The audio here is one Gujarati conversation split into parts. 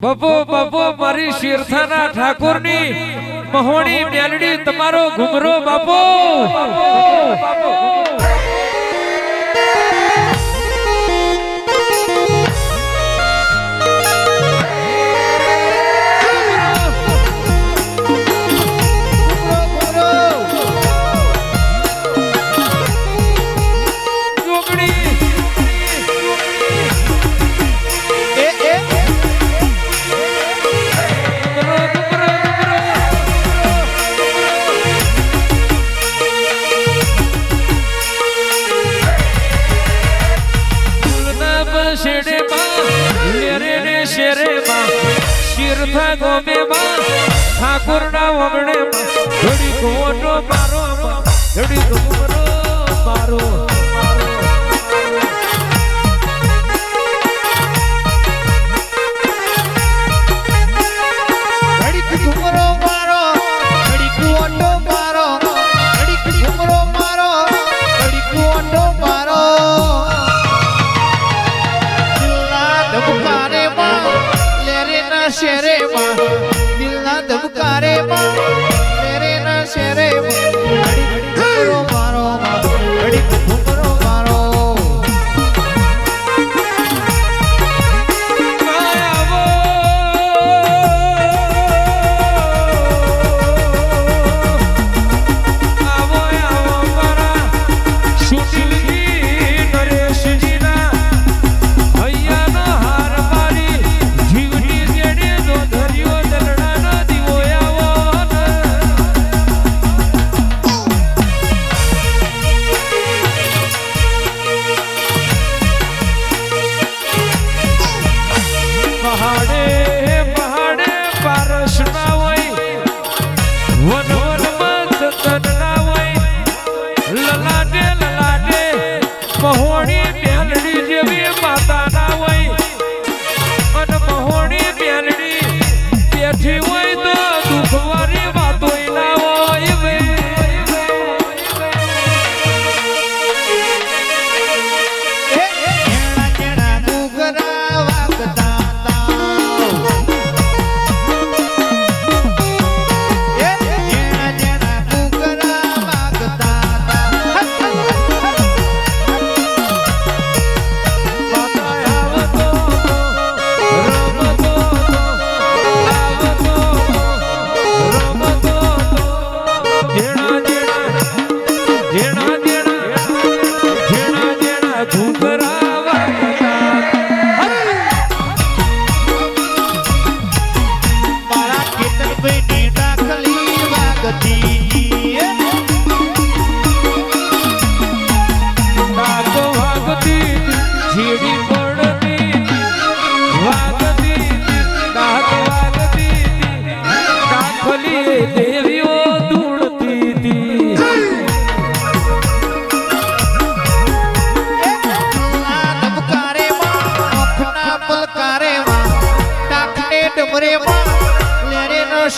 બપો બપો મારી શેરથાના ઠાકોરની મહોણી મેલડી તમારો ઘુમરો બાપો બાપો. કથા ગમે માં. ના વગણે ધડી કોટો મારો ધડી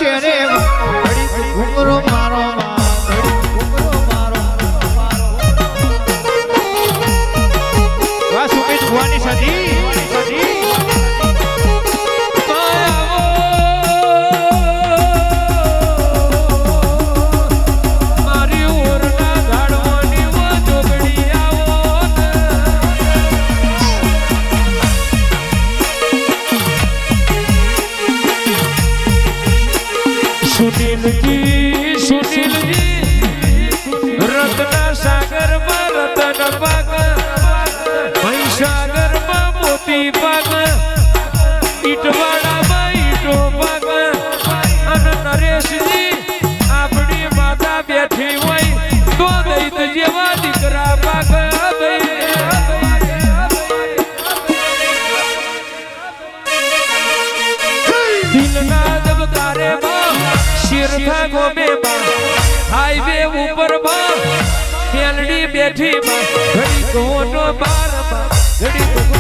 છે રે ઘૂમરો મારો. ઘૂમરો મારો વાહ જેવા દીકરા પાગલ દિલના દબકારે શિરખા ગોમે હાઈવે ઉપર મેલડી બેઠી ઘડી ઘડી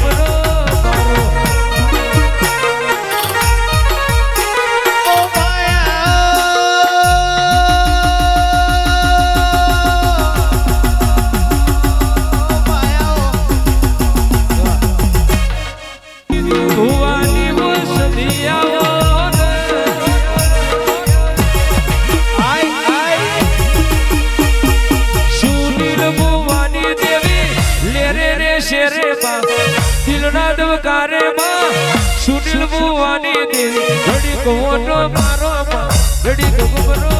ઘડીક મોટો મારો ઘડીક ઘૂમરો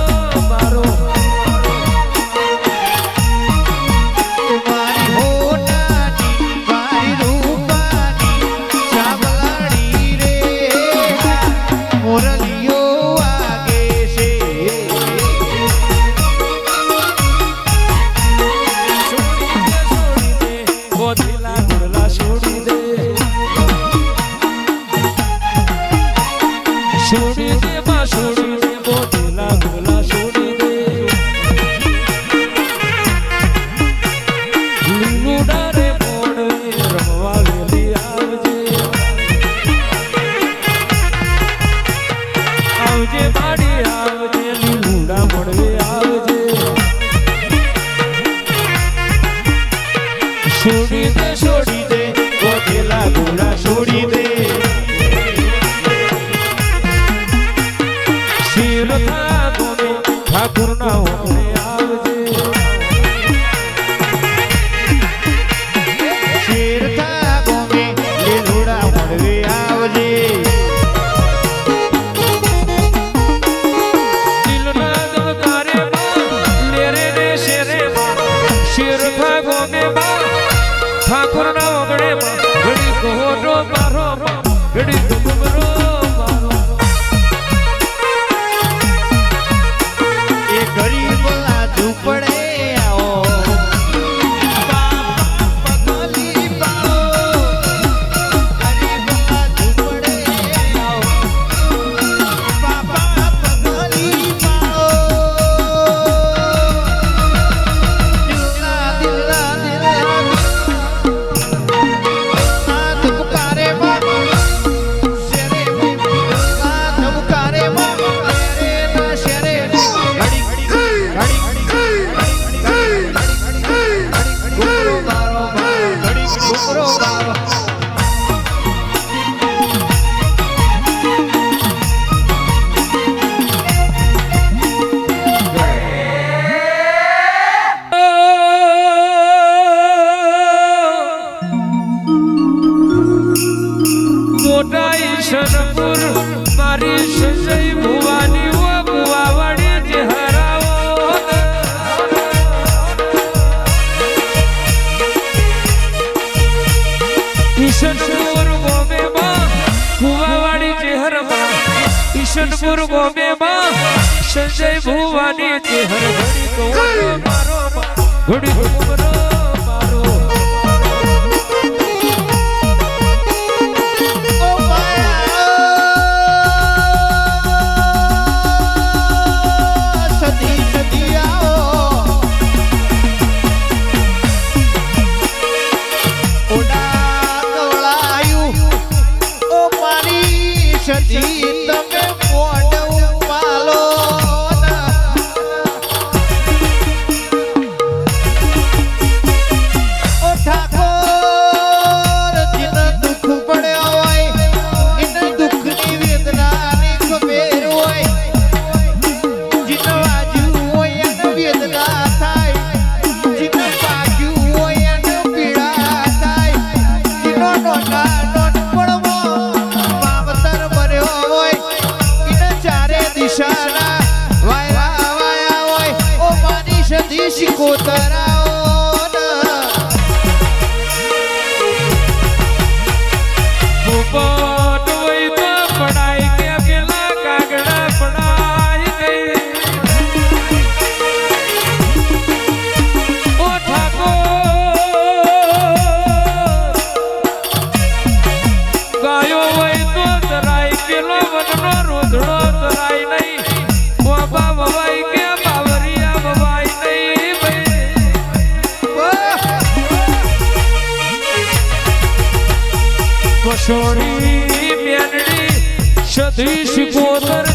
આવજે માડી આવજે Europa. શરપુર મારી સજય ભુવાની ઓ, ભુવા વડે જ હરાવો. ઈશનપુર ગોમે માં ભુવા વાળી સંજય ભુવાની ચહેર ઘડી કહું મારો ઘડી શીખો તારા બેનડી સધી શિકોતર